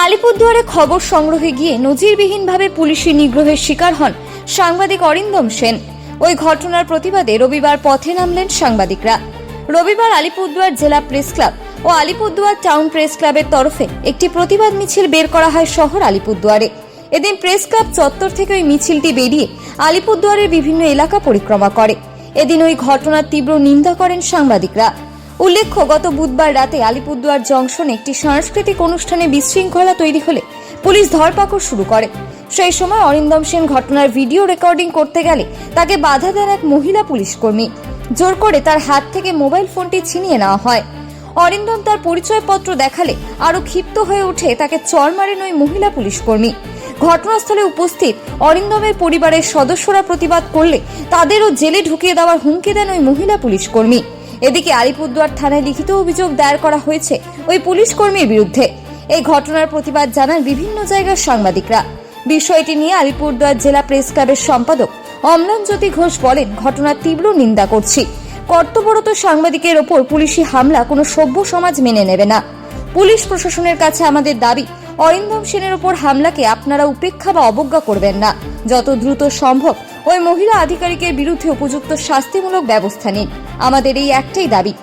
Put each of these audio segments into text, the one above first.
আলিপুরদুয়ারে খবর সংগ্রহে গিয়ে নজিরবিহীনভাবে পুলিশি নিগ্রহের শিকার হন সাংবাদিক অরিন্দম সেন। ওই ঘটনার প্রতিবাদে রবিবার পথে নামলেন সাংবাদিকরা। রবিবার আলিপুরদুয়ার জেলা প্রেস ক্লাব ও আলিপুরদুয়ার টাউন প্রেস ক্লাবের তরফে একটি প্রতিবাদ মিছিল বের করা হয় শহর আলিপুরদুয়ারে। এদিন প্রেস ক্লাব চত্বর থেকে ওই মিছিলটি বেরিয়ে আলিপুরদুয়ারের বিভিন্ন এলাকা পরিক্রমা করে। এদিন ওই ঘটনার তীব্র নিন্দা করেন সাংবাদিকরা। উল্লেখ্য, গত বুধবার রাতে আলিপুরদুয়ার জংশনে একটি সাংস্কৃতিক অনুষ্ঠানে বিশৃঙ্খলা তৈরি হলে পুলিশ ধরপাকড় শুরু করে। সেই সময় অরিন্দম সেন ঘটনার ভিডিও রেকর্ডিং করতে গেলে তাকে বাধা দেন এক মহিলা পুলিশ কর্মী। জোর করে তার হাত থেকে মোবাইল ফোনটি ছিনিয়ে নেওয়া হয়। অরিন্দম তার পরিচয়পত্র দেখালে আরও ক্ষিপ্ত হয়ে উঠে তাকে চর মারেন ওই মহিলা পুলিশ কর্মী। ঘটনাস্থলে উপস্থিত অরিন্দমের পরিবারের সদস্যরা প্রতিবাদ করলে তাদেরও জেলে ঢুকিয়ে দেওয়ার হুমকি দেন ওই মহিলা পুলিশ কর্মী। এদিকে আলিপুরদুয়ার থানায় লিখিত অভিযোগ দায়ের করা হয়েছে ওই পুলিশ কর্মীর বিরুদ্ধে। এই ঘটনার প্রতিবাদ জানান বিভিন্ন জায়গার সাংবাদিকরা। বিষয়টি নিয়ে আলিপুরদুয়ার জেলা প্রেস ক্লাবের সম্পাদক অম্লান জ্যোতি ঘোষ বলেন, ঘটনার তীব্র নিন্দা করছি। কর্তব্যরত সাংবাদিকের ওপর পুলিশি হামলা কোনো সভ্য সমাজ মেনে নেবে না। পুলিশ প্রশাসনের কাছে আমাদের দাবি, অরিন্দম সেনের ওপর হামলাকে আপনারা উপেক্ষা বা অবজ্ঞা করবেন না। যত দ্রুত সম্ভব ওই মহিলা আধিকারিকের বিরুদ্ধে উপযুক্ত শাস্তিমূলক ব্যবস্থা নিন। আমাদের এই একটাই দাবি।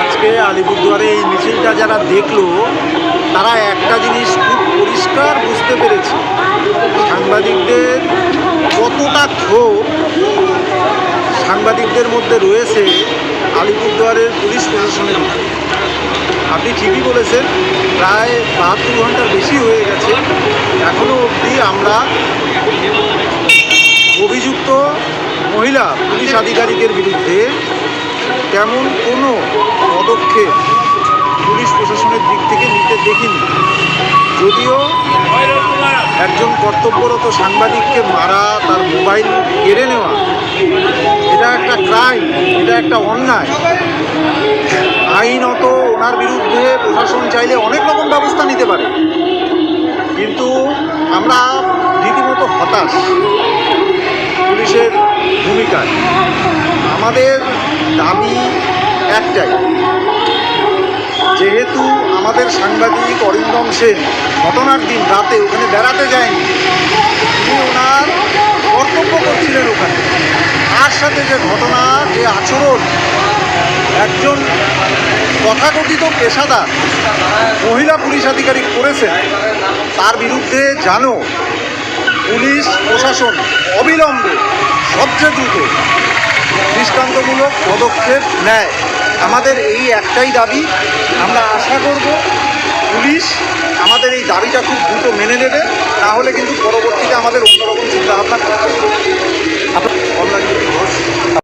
আজকে আলিপুরদুয়ারে এই মিছিলটা যারা দেখল, তারা একটা জিনিস খুব পরিষ্কার বুঝতে পেরেছে। সাংবাদিকদের কতটা ক্ষোভ সাংবাদিকদের মধ্যে রয়েছে আলিপুরদুয়ারের পুলিশ প্রশাসনের আপনি ঠিকই বলেছেন, প্রায় বাহাত্তর ঘণ্টার বেশি হয়ে গেছে। এখনও অবধি আমরা অভিযুক্ত মহিলা পুলিশ আধিকারিকের বিরুদ্ধে তেমন কোনো পদক্ষেপ পুলিশ প্রশাসনের দিক থেকে নিতে দেখিনি। যদিও একজন কর্তব্যরত সাংবাদিককে মারা, তার মোবাইল কেড়ে নেওয়া, এটা একটা ক্রাইম, এটা একটা অন্যায়। আইনত ওনার বিরুদ্ধে প্রশাসন চাইলে অনেক রকম ব্যবস্থা নিতে পারে। কিন্তু আমরা রীতিমতো হতাশ পুলিশের ভূমিকায়। আমাদের দাবি একটাই, যেহেতু আমাদের সাংবাদিক অরিন্দম সেন ঘটনার দিন রাতে ওখানে বেড়াতে যায়নি, তিনি ওনার কর্তব্য করছিলেন ওখানে। তার সাথে যে ঘটনা, যে আচরণ একজন তথাকথিত পেশাদার মহিলা পুলিশ আধিকারিক করেছেন। তার বিরুদ্ধে জানো পুলিশ প্রশাসন অবিলম্বে সবচেয়ে দ্রুত দৃষ্টান্তমূলক পদক্ষেপ নেয়। আমাদের এই একটাই দাবি, আমরা আশা করব পুলিশ আমাদের এই দাবিটা খুব দ্রুত মেনে নেবে তাহলে কিন্তু পরবর্তীতে আমাদের অন্যরকম চিন্তাভাবনা করতে হবে। ঘোষ